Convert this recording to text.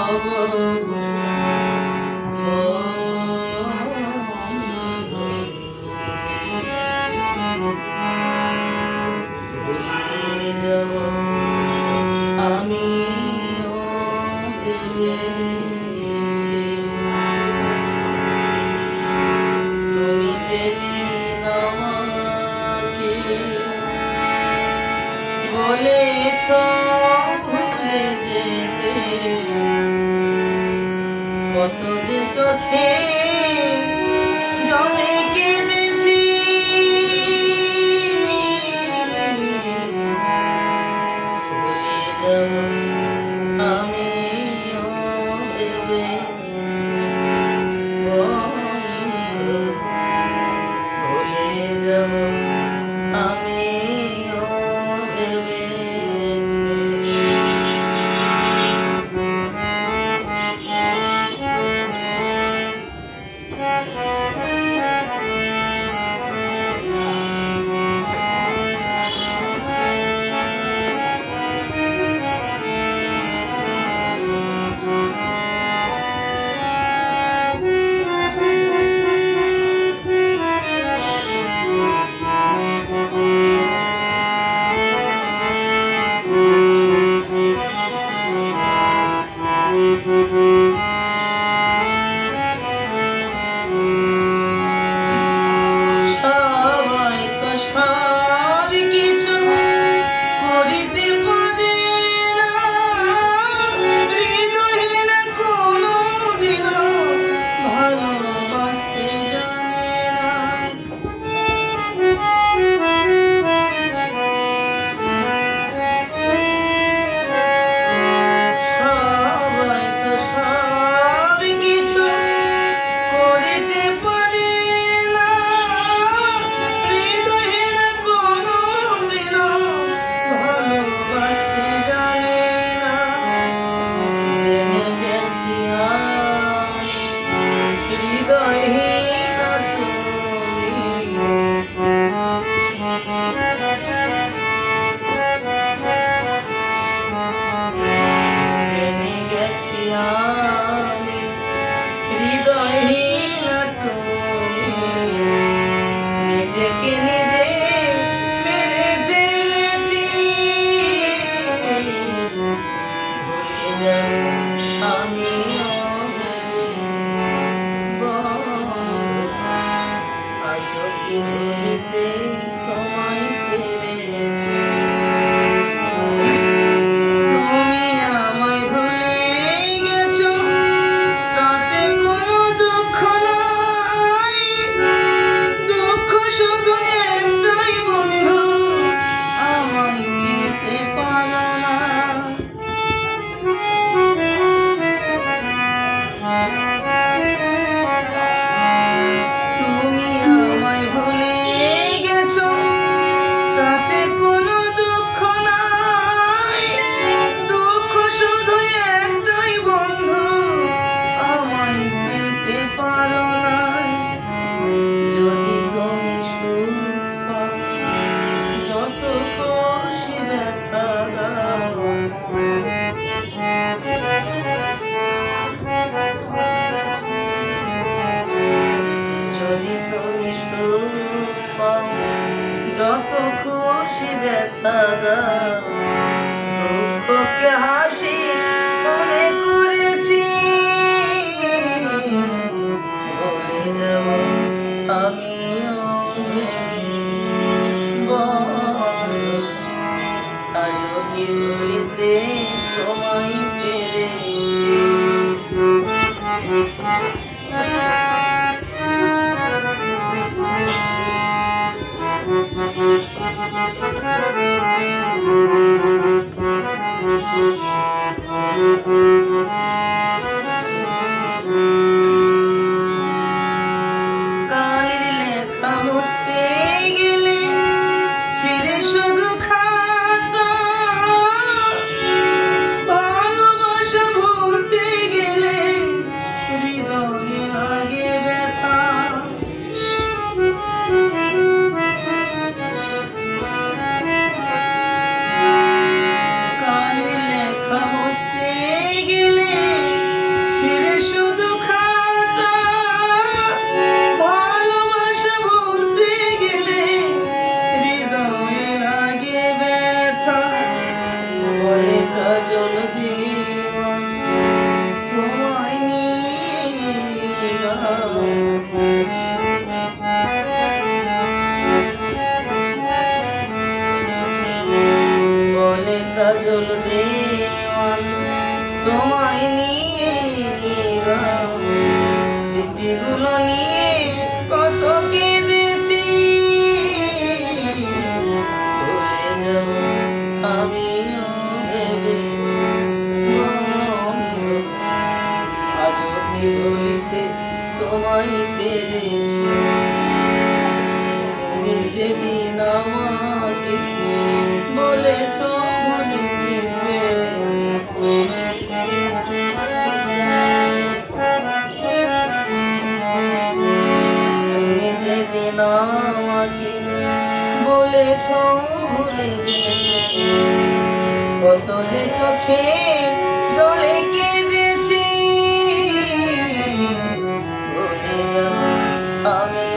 হব ভুলে যাব কত যে চোখে খুশি ব্যথা দুঃখকে হাসি মনে করেছি। ভুলে যাব আমিও আজও কি বলিতে কাজল দিওয়া তোমায় নিয়ে বলে কাজল দেওয়ান তোমায় নিয়ে স্মৃতিগুলো তুমি যেদিন আমাকে বলেছ ভুলে যেতে। তুমি যেদিন বলেছ ভুলে যেতে। কত যে চোখে জলে কেঁদেছি আমি